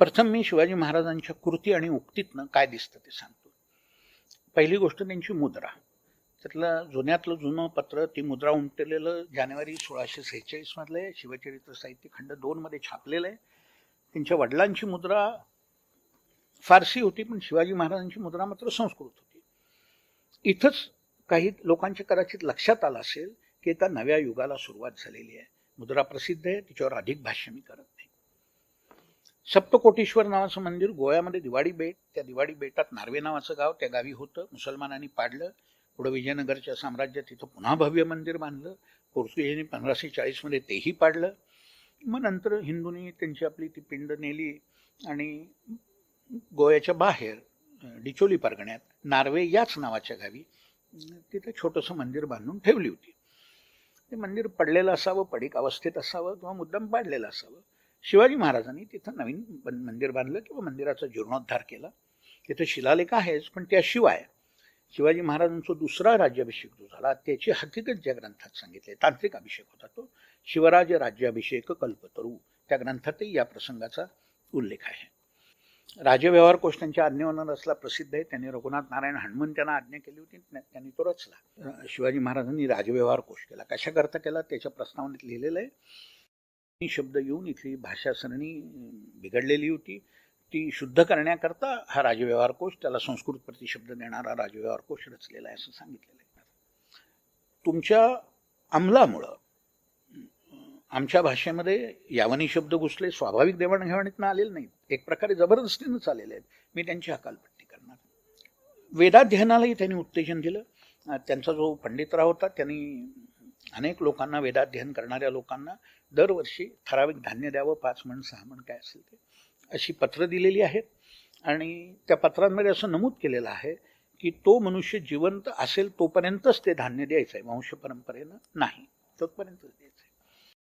प्रथम मी शिवाजी महाराजांच्या कृती आणि उक्तीतनं काय दिसतं ते सांगतो. पहिली गोष्ट त्यांची मुद्रा. त्यातलं जुन्यातलं जुनं पत्र ती मुद्रा उमटलेलं जानेवारी सोळाशे सेहेचाळीसमधलं आहे शिवचरित्र साहित्य खंड दोनमध्ये छापलेलं आहे. त्यांच्या वडिलांची मुद्रा फारसी होती पण शिवाजी महाराजांची मुद्रा मात्र संस्कृत होती. इथंच काही लोकांच्या कदाचित लक्षात आलं असेल की एका नव्या युगाला सुरुवात झालेली आहे. मुद्रा प्रसिद्ध आहे तिच्यावर अधिक भाष्य मी करत सप्तकोटेश्वर नावाचं मंदिर गोव्यामध्ये दिवाडी बेट त्या दिवाडी बेटात नार्वे नावाचं गाव त्या गावी होतं. मुसलमानांनी पाडलं. पुढं विजयनगरच्या साम्राज्यात तिथं पुन्हा भव्य मंदिर बांधलं. पोर्तुगीजांनी पंधराशे चाळीसमध्ये तेही पाडलं. मग नंतर हिंदूंनी त्यांची आपली ती पिंड नेली आणि गोव्याच्या बाहेर डिचोली परगण्यात नार्वे याच नावाच्या गावी तिथं छोटंसं मंदिर बांधून ठेवली होती. ते मंदिर पडलेलं असावं पडीक अवस्थेत असावं किंवा मुद्दाम पाडलेलं असावं. शिवाजी महाराजांनी तिथं नवीन मंदिर बांधलं किंवा मंदिराचा जीर्णोद्धार केला. तिथं शिलालेख आहेच पण त्याशिवाय शिवाजी महाराजांचा दुसरा राज्याभिषेक जो झाला त्याची हकीकत ज्या ग्रंथात सांगितले तांत्रिक अभिषेक होता तो शिवराज राज्याभिषेक कल्पतरू. त्या ग्रंथातही या प्रसंगाचा उल्लेख आहे. राजव्यवहार कोश त्यांच्या आज्ञेवर रचला प्रसिद्ध आहे त्यांनी रघुनाथ नारायण हनुमन त्यांना आज्ञा केली होती त्यांनी तो रचला. शिवाजी महाराजांनी राजव्यवहार कोश केला कशाकरता केला त्याच्या प्रस्तावनेत लिहिलेलं आहे शब्द येऊन इथली भाषा सरणी बिघडलेली होती. ती शुद्ध करण्याकरता हा राजव्यवहार कोश त्याला संस्कृत प्रतिशब्द देणारा राजव्यवहार कोश रचलेला आहे असं सांगितलेलं आहे. तुमच्या अंमलामुळं आमच्या भाषेमध्ये यावनी शब्द घुसले स्वाभाविक देवाणघेवाणीतनं आलेले नाहीत. एक प्रकारे जबरदस्तीनं आलेले आहेत. मी त्यांची हकालपट्टी करणार. वेदाध्ययनालाही त्यांनी उत्तेजन दिलं. त्यांचा जो पंडितराव होता त्यांनी अनेक लोकांना वेदाध्ययन करणाऱ्या लोकांना दरवर्षी ठराविक धान्य द्यावं पाच म्हण सहा म्हण काय असेल ते. अशी पत्रं दिलेली आहेत. आणि त्या पत्रांमध्ये असं नमूद केलेलं आहे की तो मनुष्य जिवंत असेल तोपर्यंतच ते धान्य द्यायचं आहे वंश परंपरेनं नाही तोपर्यंतच द्यायचं आहे